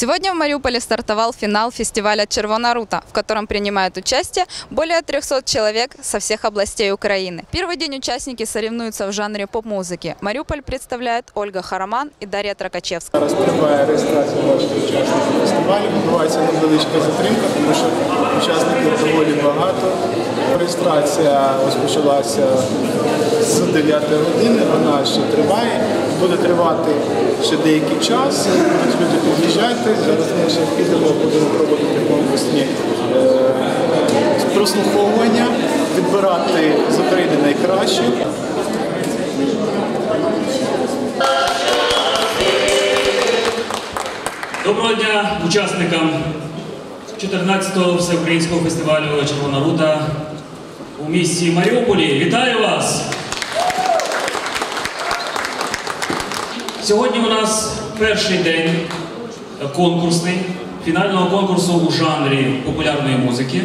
Сегодня в Мариуполе стартовал финал фестиваля «Червона рута», в котором принимают участие более 300 человек со всех областей Украины. Первый день участники соревнуются в жанре поп-музыки. Мариуполь представляет Ольга Хараман и Дарья Тракачевская. Зараз триває реєстрація наших учасників фестивалю. Відбувається невеличка затримка, тому що учасників доволі багато. Реєстрація розпочалася з 9 години, вона ще триває, буде тривати ще деякий час. Люди під'їжджати. Зараз ми ще підемо, будемо проводити конкурсні е, прослуховування, відбирати з України найкращих. Доброго дня учасникам 14-го всеукраїнського фестивалю Червона рута у місті Маріуполі. Вітаю вас! Сьогодні у нас перший день конкурсний, фінального конкурсу у жанрі популярної музики.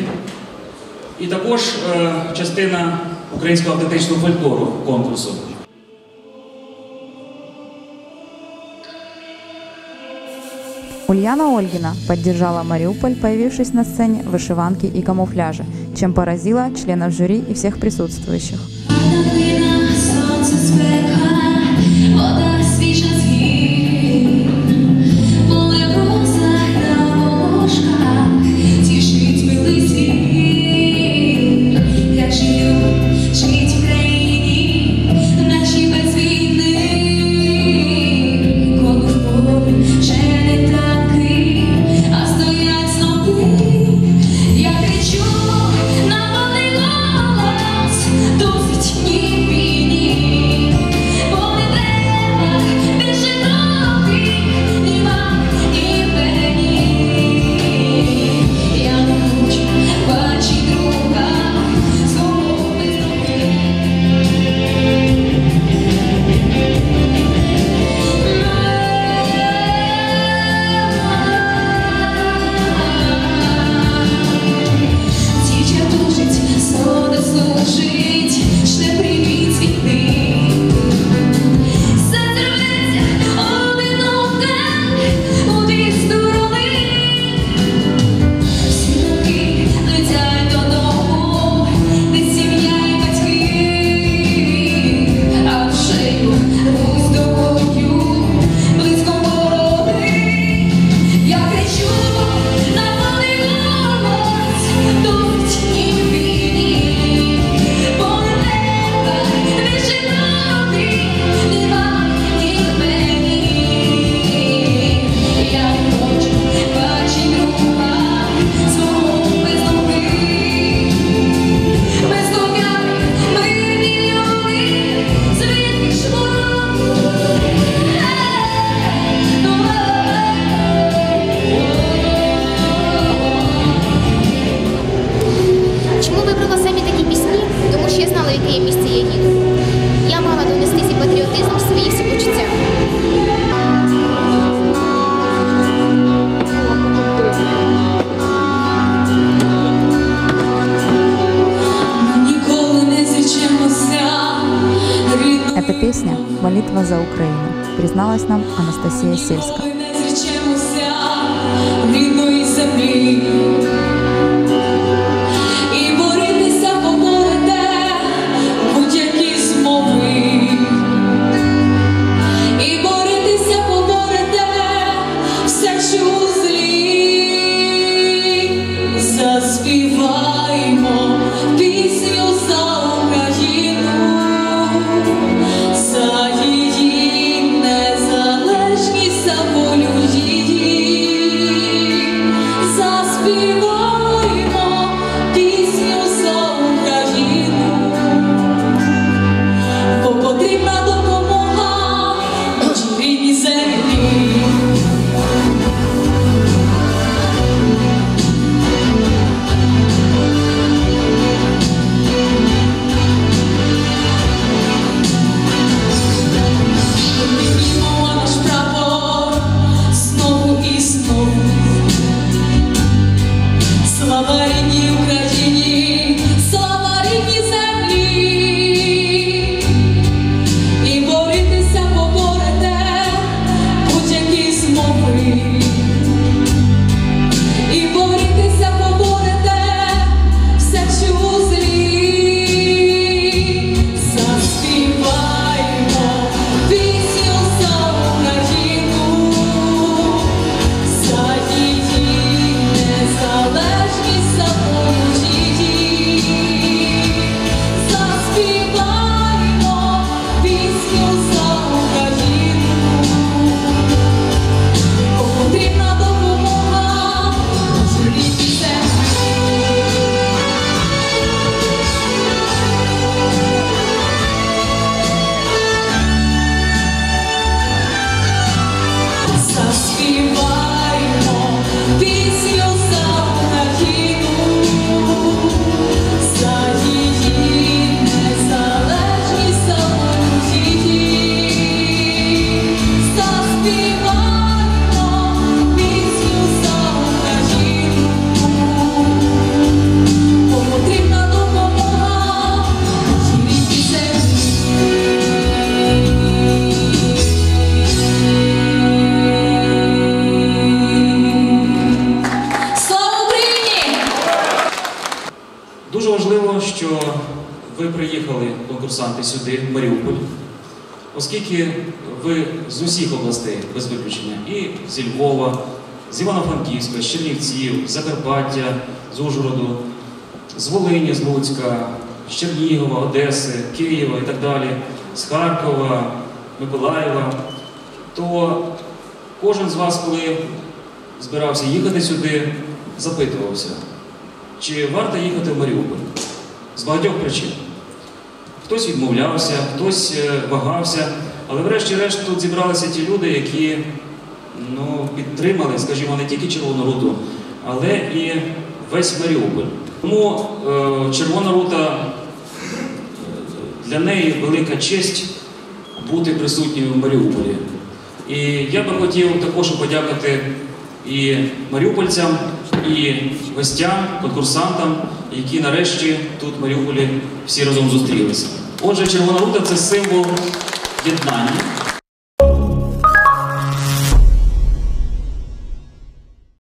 І також е, частина українського автентичного фольклору конкурсу. Ульяна Ольгина поддержала Мариуполь, появившись на сцене в вышиванке и камуфляже, чем поразила членов жюри и всех присутствующих. Молитва за Украину, призналась нам Анастасия Сельская. Ми не землі. Дуже важливо, що ви приїхали, конкурсанти, сюди, в Маріуполь, оскільки ви з усіх областей без виключення, і зі Львова, з Івано-Франківська, з Чернівців, з Закарпаття, з Ужгороду, з Волині, з Луцька, з Чернігова, Одеси, Києва і так далі, з Харкова, Миколаєва, то кожен з вас, коли збирався їхати сюди, запитувався чи варто їхати в Маріуполь? З багатьох причин. Хтось відмовлявся, хтось е, вагався, але врешті-решт тут зібралися ті люди, які ну, підтримали, скажімо, не тільки Червону руту, але і весь Маріуполь. Тому е, Червона рута е, для неї велика честь бути присутньою в Маріуполі. І я би хотів також подякувати і маріупольцям, і гостям, конкурсантам, які нарешті тут в Маріуполі всі разом зустрілися. Отже, Червона рута це символ єднання,